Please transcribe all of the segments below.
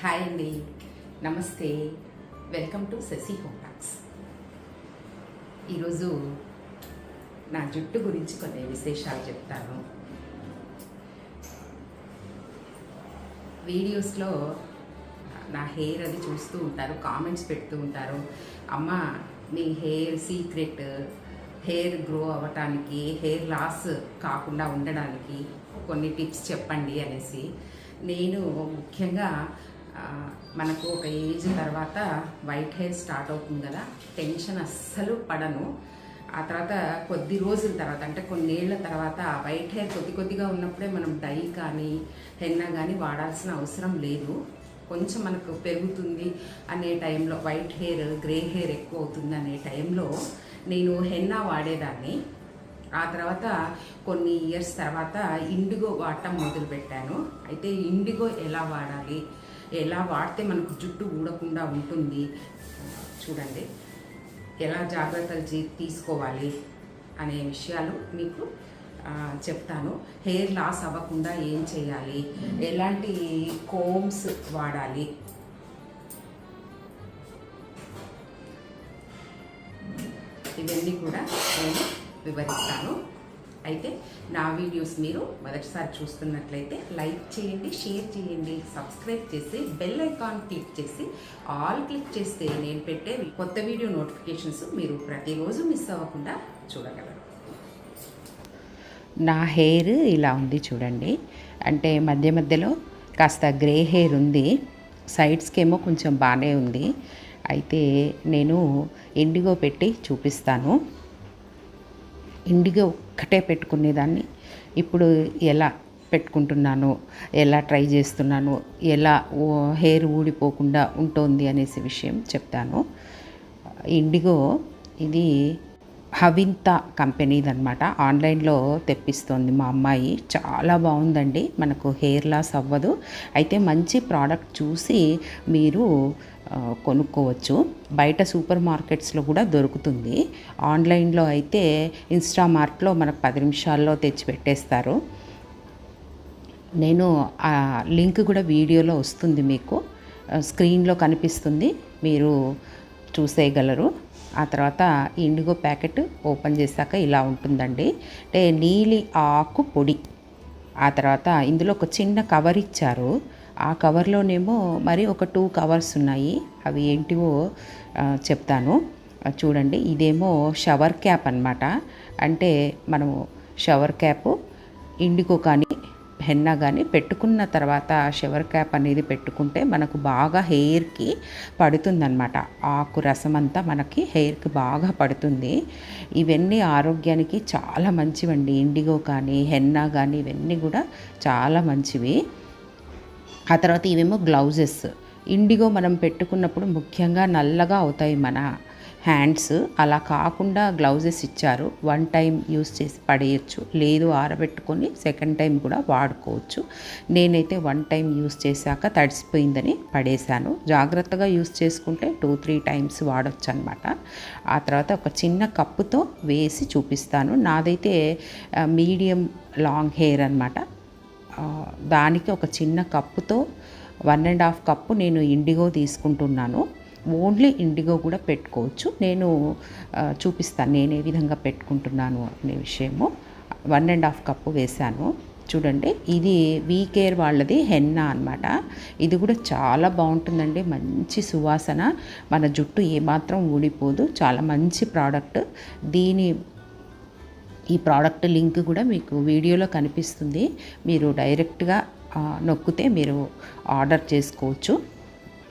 Hi అండి నమస్తే welcome to Shashi హోటాక్స్ ఈరోజు నా జుట్టు గురించి కొన్ని విశేషాలు చెప్తాను. వీడియోస్లో నా హెయిర్ అది చూస్తూ ఉంటారు కామెంట్స్ పెడుతూ ఉంటారు. అమ్మ మీ హెయిర్ సీక్రెట్ హెయిర్ గ్రో అవ్వటానికి హెయిర్ లాస్ కాకుండా ఉండడానికి కొన్ని టిప్స్ చెప్పండి అనేసి. నేను ముఖ్యంగా మనకు ఒక ఏజ్ తర్వాత వైట్ హెయిర్ స్టార్ట్ అవుతుంది కదా టెన్షన్ అస్సలు పడను. ఆ తర్వాత కొద్ది రోజుల తర్వాత అంటే కొన్నేళ్ళ తర్వాత వైట్ హెయిర్ కొద్ది కొద్దిగా ఉన్నప్పుడే మనం డై కానీ హెన్నా కానీ వాడాల్సిన అవసరం లేదు. కొంచెం మనకు పెరుగుతుంది అనే టైంలో వైట్ హెయిర్ గ్రే హెయిర్ ఎక్కువ అవుతుంది అనే టైంలో నేను హెన్నా వాడేదాన్ని. ఆ తర్వాత కొన్ని ఇయర్స్ తర్వాత ఇండిగో వాడటం మొదలుపెట్టాను. అయితే ఇండిగో ఎలా వాడాలి? ఎలా వాడితే మనకు జుట్టు ఊడకుండా ఉంటుంది? చూడండి. ఎలా జాగ్రత్తలు తీసుకోవాలి అనే విషయాలు మీకు చెప్తాను. హెయిర్ లాస్ అవ్వకుండా ఏం చేయాలి? ఎలాంటి కోమ్స్ వాడాలి? ఇవన్నీ కూడా నేను వివరిస్తాను. అయితే నా వీడియోస్ మీరు మొదటిసారి చూస్తున్నట్లయితే లైక్ చేయండి షేర్ చేయండి సబ్స్క్రైబ్ చేసి బెల్ ఐకాన్ క్లిక్ చేసి ఆల్ క్లిక్ చేస్తే నేను పెట్టే కొత్త వీడియో నోటిఫికేషన్స్ మీరు ప్రతిరోజు మిస్ అవ్వకుండా చూడగలరు. నా హెయిర్ ఇలా ఉంది చూడండి. అంటే మధ్య మధ్యలో కాస్త గ్రే హెయిర్ ఉంది. సైడ్స్కి ఏమో కొంచెం బాగానే ఉంది. అయితే నేను ఇండిగో పెట్టి చూపిస్తాను. ఇండిగో ఒక్కటే పెట్టుకునేదాన్ని. ఇప్పుడు ఎలా పెట్టుకుంటున్నాను ఎలా ట్రై చేస్తున్నాను ఎలా ఓ- హెయిర్ ఊడిపోకుండా ఉంటుంది అనేసి విషయం చెప్తాను. ఇండిగో ఇది హవింత కంపెనీది అనమాట ఆన్లైన్లో తెప్పిస్తోంది మా అమ్మాయి. చాలా బాగుందండి. మనకు హెయిర్ లాస్ అవ్వదు. అయితే మంచి ప్రోడక్ట్ చూసి మీరు కొనుక్కోవచ్చు. బయట సూపర్ మార్కెట్స్లో కూడా దొరుకుతుంది. ఆన్లైన్లో అయితే ఇన్స్టామార్ట్లో మనకు పది నిమిషాల్లో తెచ్చి పెట్టేస్తారు. నేను ఆ లింక్ కూడా వీడియోలో వస్తుంది మీకు. స్క్రీన్లో కనిపిస్తుంది. మీరు చూసేయగలరు. ఆ తర్వాత ఈ ఇండిగో ప్యాకెట్ ఓపెన్ చేశాక ఇలా ఉంటుందండి. అంటే నీలి ఆకు పొడి. ఆ తర్వాత ఇందులో ఒక చిన్న కవర్ ఇచ్చారు. ఆ కవర్లోనేమో మరి ఒక టూ కవర్స్ ఉన్నాయి. అవి ఏంటివో చెప్తాను. చూడండి ఇదేమో షవర్ క్యాప్ అన్నమాట. అంటే మనము షవర్ క్యాప్ ఇండిగో కానీ హెన్నా కానీ పెట్టుకున్న తర్వాత షవర్ క్యాప్ అనేది పెట్టుకుంటే మనకు బాగా హెయిర్కి పడుతుందన్నమాట. ఆకు రసం అంతా మనకి హెయిర్కి బాగా పడుతుంది. ఇవన్నీ ఆరోగ్యానికి చాలా మంచివండి. ఇండిగో కానీ హెన్నా కానీ ఇవన్నీ కూడా చాలా మంచివి. ఆ తర్వాత ఇవేమో గ్లౌజెస్. ఇండిగో మనం పెట్టుకున్నప్పుడు ముఖ్యంగా నల్లగా అవుతాయి మన హ్యాండ్స్ అలా కాకుండా గ్లౌజెస్ ఇచ్చారు. వన్ టైం యూస్ చేసి పడేయచ్చు. లేదు ఆరబెట్టుకొని సెకండ్ టైం కూడా వాడుకోవచ్చు. నేనైతే వన్ టైం యూస్ చేశాక తడిసిపోయిందని పడేశాను. జాగ్రత్తగా యూస్ చేసుకుంటే టూ త్రీ టైమ్స్ వాడచ్చు అనమాట ఆ తర్వాత ఒక చిన్న కప్పుతో వేసి చూపిస్తాను. నాదైతే మీడియం లాంగ్ హెయిర్ అనమాట. దానికి ఒక చిన్న కప్పుతో వన్ అండ్ హాఫ్ కప్పు నేను ఇండిగో తీసుకుంటున్నాను. ఓన్లీ ఇండిగో కూడా పెట్టుకోవచ్చు. నేను చూపిస్తాను నేను ఏ విధంగా పెట్టుకుంటున్నాను అనే విషయము. వన్ అండ్ హాఫ్ కప్పు వేశాను. చూడండి ఇది వీ కేర్ వాళ్ళది హెన్నా అనమాట ఇది కూడా చాలా బాగుంటుందండి. మంచి సువాసన. మన జుట్టు ఏమాత్రం ఊడిపోదు. చాలా మంచి ప్రోడక్ట్. దీని ఈ ప్రోడక్ట్ లింక్ కూడా మీకు వీడియోలో కనిపిస్తుంది. మీరు డైరెక్ట్గా నొక్కితే మీరు ఆర్డర్ చేసుకోవచ్చు.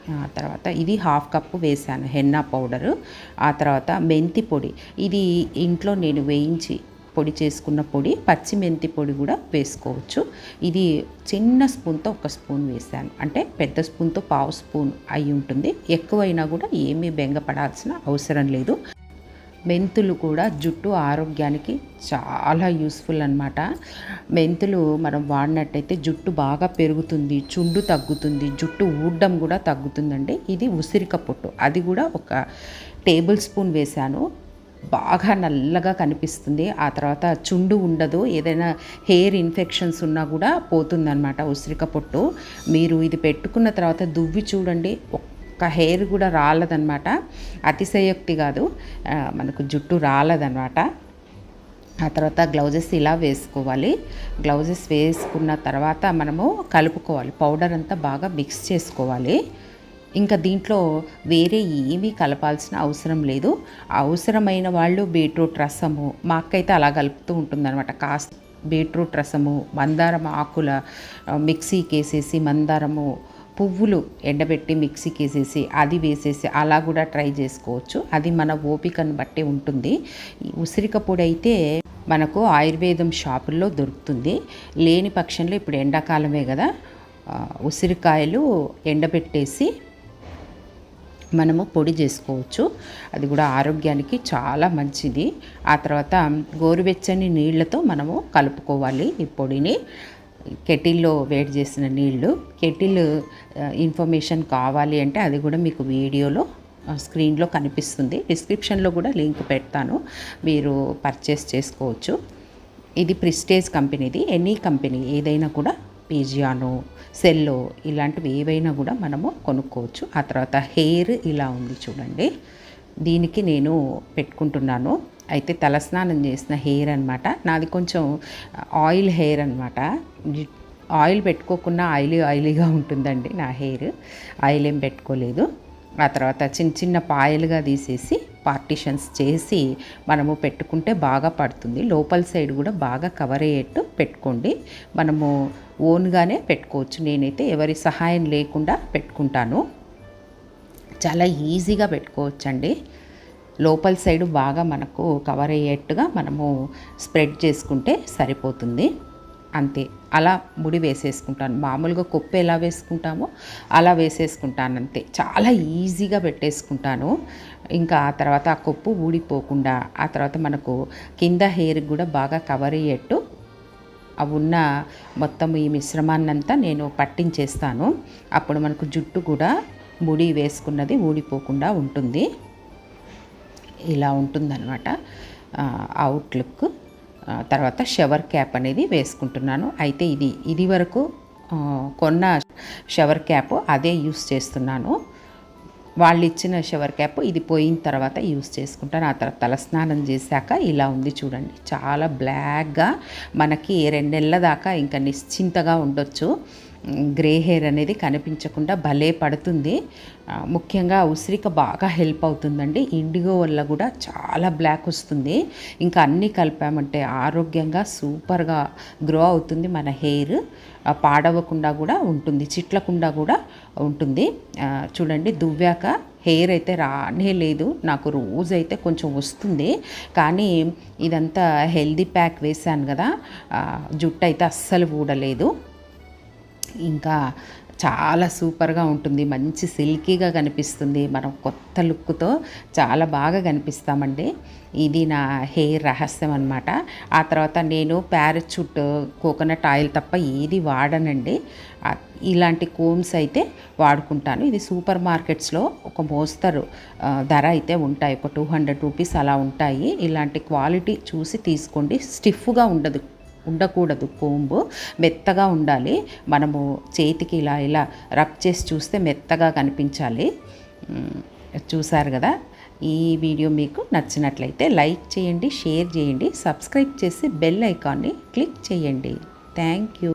ఆ తర్వాత ఇది హాఫ్ కప్పు వేసాను హెన్నా పౌడరు. ఆ తర్వాత మెంతి పొడి. ఇది ఇంట్లో నేను వేయించి పొడి చేసుకున్న పొడి పచ్చి మెంతి పొడి కూడా వేసుకోవచ్చు. ఇది చిన్న స్పూన్తో ఒక స్పూన్ వేసాను అంటే పెద్ద స్పూన్తో పావు స్పూన్ అయి ఉంటుంది. ఎక్కువైనా కూడా ఏమీ బెంగపడాల్సిన అవసరం లేదు. మెంతులు కూడా జుట్టు ఆరోగ్యానికి చాలా యూస్ఫుల్ అనమాట మెంతులు మనం వాడినట్టయితే జుట్టు బాగా పెరుగుతుంది చుండు తగ్గుతుంది జుట్టు ఊడ్డం కూడా తగ్గుతుందండి. ఇది ఉసిరిక పొట్టు. అది కూడా ఒక టేబుల్ స్పూన్ వేశాను. బాగా నల్లగా కనిపిస్తుంది. ఆ తర్వాత చుండు ఉండదు. ఏదైనా హెయిర్ ఇన్ఫెక్షన్స్ ఉన్నా కూడా పోతుందన్నమాట ఉసిరిక పొట్టు. మీరు ఇది పెట్టుకున్న తర్వాత దువ్వి చూడండి. ఒక్క హెయిర్ కూడా రాలదనమాట అతిశయోక్తి కాదు. మనకు జుట్టు రాలదనమాట ఆ తర్వాత గ్లౌజెస్ ఇలా వేసుకోవాలి. గ్లౌజెస్ వేసుకున్న తర్వాత మనము కలుపుకోవాలి. పౌడర్ అంతా బాగా మిక్స్ చేసుకోవాలి. ఇంకా దీంట్లో వేరే ఏమీ కలపాల్సిన అవసరం లేదు. అవసరమైన వాళ్ళు బీట్రూట్ రసము మా అలా కలుపుతూ ఉంటుందన్నమాట. కాస్త బీట్రూట్ రసము మందారం ఆకుల మిక్సీకి వేసేసి మందారము పువ్వులు ఎండబెట్టి మిక్సీకి వేసేసి అది వేసేసి అలా కూడా ట్రై చేసుకోవచ్చు. అది మన ఓపికను బట్టి ఉంటుంది. ఉసిరిక పొడి అయితే మనకు ఆయుర్వేదం షాపుల్లో దొరుకుతుంది. లేని పక్షంలో ఇప్పుడు ఎండాకాలమే కదా ఉసిరికాయలు ఎండబెట్టేసి మనము పొడి చేసుకోవచ్చు. అది కూడా ఆరోగ్యానికి చాలా మంచిది. ఆ తర్వాత గోరువెచ్చని నీళ్ళతో మనము కలుపుకోవాలి ఈ పొడిని. కెటిల్లో వేడి చేసిన నీళ్ళు కెటిల్ ఇన్ఫర్మేషన్ కావాలి అంటే అది కూడా మీకు వీడియోలో స్క్రీన్లో కనిపిస్తుంది. డిస్క్రిప్షన్లో కూడా లింక్ పెడతాను. మీరు పర్చేస్ చేసుకోవచ్చు. ఇది ప్రిస్టేజ్ కంపెనీది ఎనీ కంపెనీ ఏదైనా కూడా పీజియాను సెల్లో ఇలాంటివి ఏవైనా కూడా మనము కొనుక్కోవచ్చు. ఆ తర్వాత హెయిర్ ఇలా ఉంది చూడండి. దీనికి నేను పెట్టుకుంటున్నాను. అయితే తలస్నానం చేసిన హెయిర్ అనమాట నాది కొంచెం ఆయిల్ హెయిర్ అనమాట ఆయిల్ పెట్టుకోకుండా ఆయిలీ ఆయిలీగా ఉంటుందండి నా హెయిర్. ఆయిల్ ఏం పెట్టుకోలేదు. ఆ తర్వాత చిన్న చిన్న పాయలుగా తీసేసి పార్టిషన్స్ చేసి మనము పెట్టుకుంటే బాగా పడుతుంది. లోపల సైడ్ కూడా బాగా కవర్ అయ్యేట్టు పెట్టుకోండి. మనము ఓన్గానే పెట్టుకోవచ్చు. నేనైతే ఎవరి సహాయం లేకుండా పెట్టుకుంటాను. చాలా ఈజీగా పెట్టుకోవచ్చండి. లోపల సైడ్ బాగా మనకు కవర్ అయ్యేట్టుగా మనము స్ప్రెడ్ చేసుకుంటే సరిపోతుంది. అంతే. అలా ముడి వేసేసుకుంటాను. మామూలుగా కొప్పు ఎలా వేసుకుంటామో అలా వేసేసుకుంటాను అంతే. చాలా ఈజీగా పెట్టేసుకుంటాను. ఇంకా ఆ తర్వాత ఆ కొప్పు ఊడిపోకుండా ఆ తర్వాత మనకు కింద హెయిర్ కూడా బాగా కవర్ అయ్యేట్టు అవి ఉన్న మొత్తం ఈ మిశ్రమాన్నంతా నేను పట్టించేస్తాను. అప్పుడు మనకు జుట్టు కూడా ముడి వేసుకున్నది ఊడిపోకుండా ఉంటుంది. ఇలా ఉంటుందన్నమాట. అవుట్లుక్ తర్వాత షవర్ క్యాప్ అనేది వేసుకుంటున్నాను. అయితే ఇది ఇది వరకు కొన్న షవర్ క్యాప్ అదే యూస్ చేస్తున్నాను. వాళ్ళు ఇచ్చిన షవర్ క్యాప్ ఇది పోయిన తర్వాత యూస్ చేసుకుంటాను. ఆ తర్వాత తలస్నానం చేశాక ఇలా ఉంది చూడండి. చాలా బ్లాక్గా మనకి రెండు నెలల దాకా ఇంకా నిశ్చింతగా ఉండొచ్చు. గ్రే హెయిర్ అనేది కనిపించకుండా భలే పడుతుంది. ముఖ్యంగా ఉసిరిక బాగా హెల్ప్ అవుతుందండి. ఇండిగో వల్ల కూడా చాలా బ్లాక్ వస్తుంది. ఇంకా అన్నీ కలిపామంటే ఆరోగ్యంగా సూపర్గా గ్రో అవుతుంది మన హెయిర్. పాడవకుండా కూడా ఉంటుంది చిట్లకుండా కూడా ఉంటుంది. చూడండి దువ్వాక హెయిర్ అయితే రానే లేదు. నాకు రోజు అయితే కొంచెం వస్తుంది. కానీ ఇదంతా హెల్దీ ప్యాక్ వేశాను కదా. జుట్టు అయితే అస్సలు ఊడలేదు. ఇంకా చాలా సూపర్గా ఉంటుంది. మంచి సిల్కీగా కనిపిస్తుంది. మనం కొత్త లుక్తో చాలా బాగా కనిపిస్తామండి. ఇది నా హెయిర్ రహస్యం అనమాట ఆ తర్వాత నేను ప్యారచూట్ కోకోనట్ ఆయిల్ తప్ప ఏది వాడనండి. ఇలాంటి కోమ్స్ అయితే వాడుకుంటాను. ఇది సూపర్ మార్కెట్స్లో ఒక మోస్తరు ధర అయితే ఉంటాయి. ఒక టూ హండ్రెడ్ రూపీస్ అలా ఉంటాయి. ఇలాంటి క్వాలిటీ చూసి తీసుకోండి. స్టిఫ్గా ఉండదు. ఉండకూడదు. కోంబు మెత్తగా ఉండాలి. మనము చేతికి ఇలా ఇలా రబ్ చేసి చూస్తే మెత్తగా కనిపించాలి. చూసారు కదా? ఈ వీడియో మీకు నచ్చినట్లయితే లైక్ చేయండి షేర్ చేయండి సబ్స్క్రైబ్ చేసి బెల్ ఐకాన్ని క్లిక్ చేయండి. Thank you.